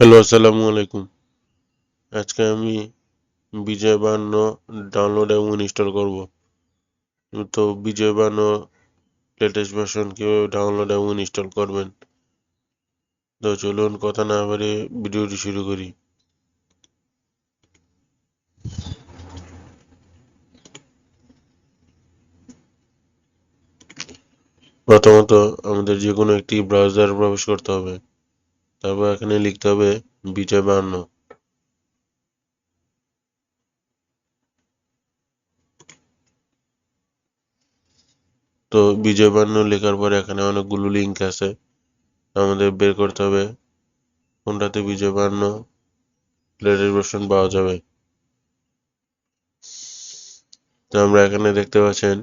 Hello, আসসালামু আলাইকুম। আজকে আমি বিজয় বান্ন ডাউনলোড এবং ইনস্টল করব। তো বিজয় বান্ন লেটেস্ট ভার্সন কীভাবে ডাউনলোড এবং ইনস্টল করবেন? তো চলুন কথা না বাড়িয়ে ভিডিওটি শুরু করি। প্রথমত আমাদের যে কোনো একটি ব্রাউজার প্রবেশ করতে হবে। তারপর এখানে লিখতে হবে বিজয় বান্ন তো বিজয় বান্ন লেখার পরে এখানে অনেকগুলো লিঙ্ক আছে। আমাদের বের করতে হবে। কোনটাতে বিজয় বান্ন লেটেস্ট ভার্সন পাওয়া যাবে। তো আমরা এখানে দেখতে পাচ্ছেন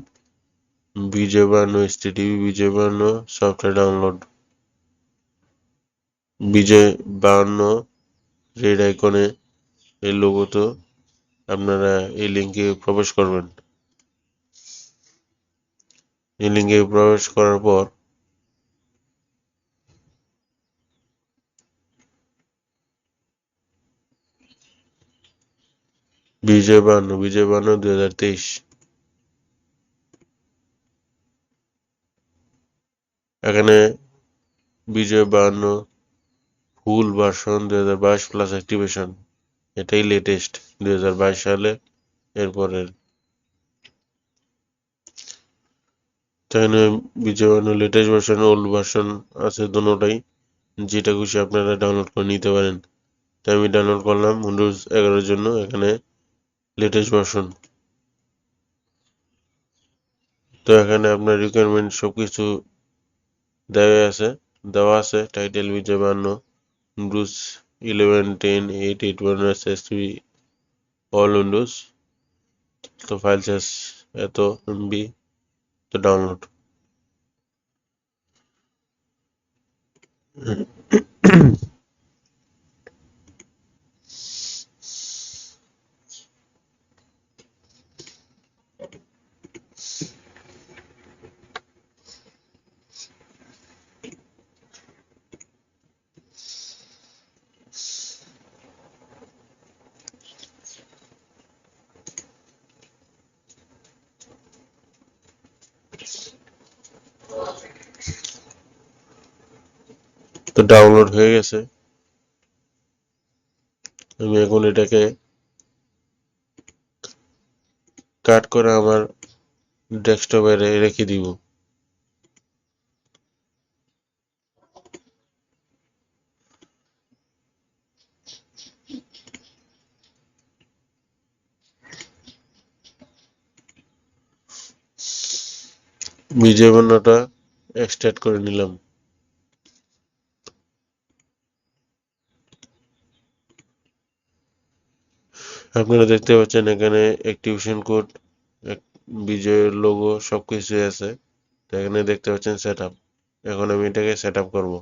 বিজয় বান্ন টিভি বিজয় বান্ন সফটওয়্যার ডাউনলোড বিজয় বান্ন রেড আইকনে এই লোগোতে আপনারা এই লিঙ্কে প্রবেশ করবেন। এই লিঙ্কে প্রবেশ করার পর বিজয় বান্ন বিজয় বান্ন দুই হাজার তেইশ। এখানে বিজয় বান্ন ফুল ভার্সন দুই হাজার বাইশ প্লাস অ্যাক্টিভেশন এটাই লেটেস্ট দুই হাজার বাইশ সালে, এরপরের। বান্ন লেটেস্ট ভার্সন ওল্ড ভার্সন আছে দুটোটাই যেটা খুশি আপনারা ডাউনলোড করে নিতে পারেন। তো আমি ডাউনলোড করলাম উইন্ডোজ এগারোর জন্য, এখানে লেটেস্ট ভার্সন তো এখানে আপনার রিকোয়ারমেন্ট সব কিছু দেওয়া আছে দেওয়া আছে টাইটেল বিজয় বান্ন Windows 11, 10, 8, 8, 1, all Windows. So file says eto mb to download. তো ডাউনলোড হয়ে গেছে। আমি এখন এটাকে কাট করে আমার ডেস্কটপে রেখে দিব। বিজয় বান্নাটা এক্সট্রাক্ট করে নিলাম। আপনারা দেখতে পাচ্ছেন এখানে অ্যাক্টিভেশন কোড বিজয়ের লোগো সব কিছুই আছে এখানে দেখতে পাচ্ছেন সেট আপ এখন আমি এটাকে সেট আপ করব।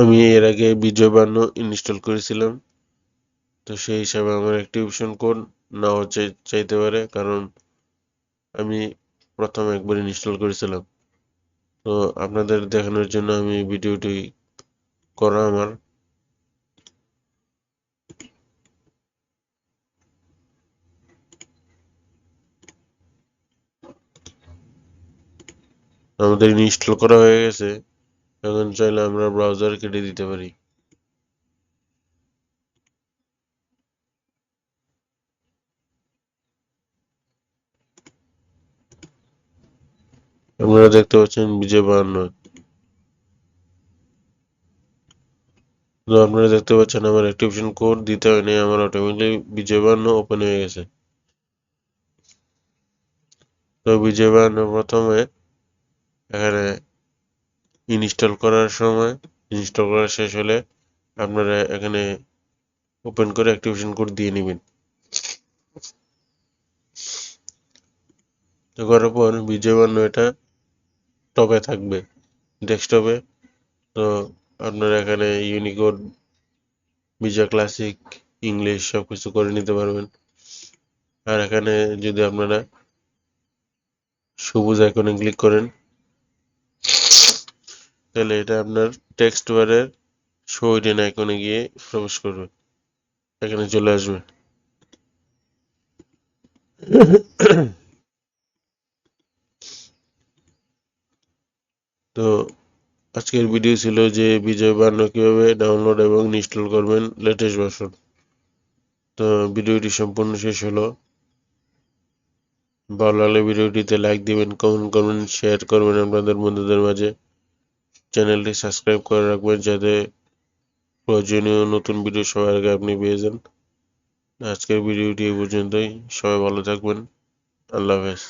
আমি এর আগে বিজয় বান্ন ইনস্টল করেছিলাম। তো সেই হিসাবে আমার অ্যাক্টিভেশন কোড নাও চাইতে পারে, কারণ আমি প্রথম একবার ইনস্টল করেছিলাম। তো আপনাদের দেখানোর জন্য আমি ভিডিওটি করা আমার। আমাদের ইনস্টল করা হয়ে গেছে। এখন চাইলে আমরা ব্রাউজার কেটে দিতে পারি। আপনারা দেখতে পাচ্ছেন বিজয় বাহান্ন। তো আপনারা দেখতে পাচ্ছেন আমার অ্যাক্টিভেশন কোড দিতে হয়নি, আমার অটোমেটিক বিজয় বাহান্ন ওপেন হয়ে গেছে। তো বিজয় বাহান্ন প্রথমে এখানে ইনস্টল করার সময় ইনস্টল করা শেষ হলে আপনারা এখানে ওপেন করে অ্যাক্টিভেশন কোড দিয়ে নেবেন। তো করার পর বিজয় বান্ন এটা টপে থাকবে ডেস্কটপে তো আপনারা এখানে ইউনিকোড বিজয় ক্লাসিক ইংলিশ সব কিছু করে নিতে পারবেন। আর এখানে যদি আপনারা সবুজ আইকনে ক্লিক করেন তাহলে এটা আপনার টেক্সট বারের শো ইডেন আইকনে গিয়ে প্রবেশ করবে। এখানে চলে আসবে। তো আজকের ভিডিও ছিল যে বিজয় বান্ন কীভাবে ডাউনলোড এবং ইনস্টল করবেন লেটেস্ট ভার্সন তো ভিডিওটি সম্পূর্ণ শেষ হলো। ভালো লাগলে ভিডিওটিতে লাইক দিবেন কমেন্ট করবেন শেয়ার করবেন আপনাদের বন্ধুদের মাঝে। চ্যানেলটি সাবস্ক্রাইব করে রাখবেন যাতে প্রয়োজনীয় নতুন ভিডিও সবার আগে আপনি পেয়ে যান। আজকের ভিডিওটি এই পর্যন্তই। সবাই ভালো থাকবেন। আল্লাহ হাফেজ।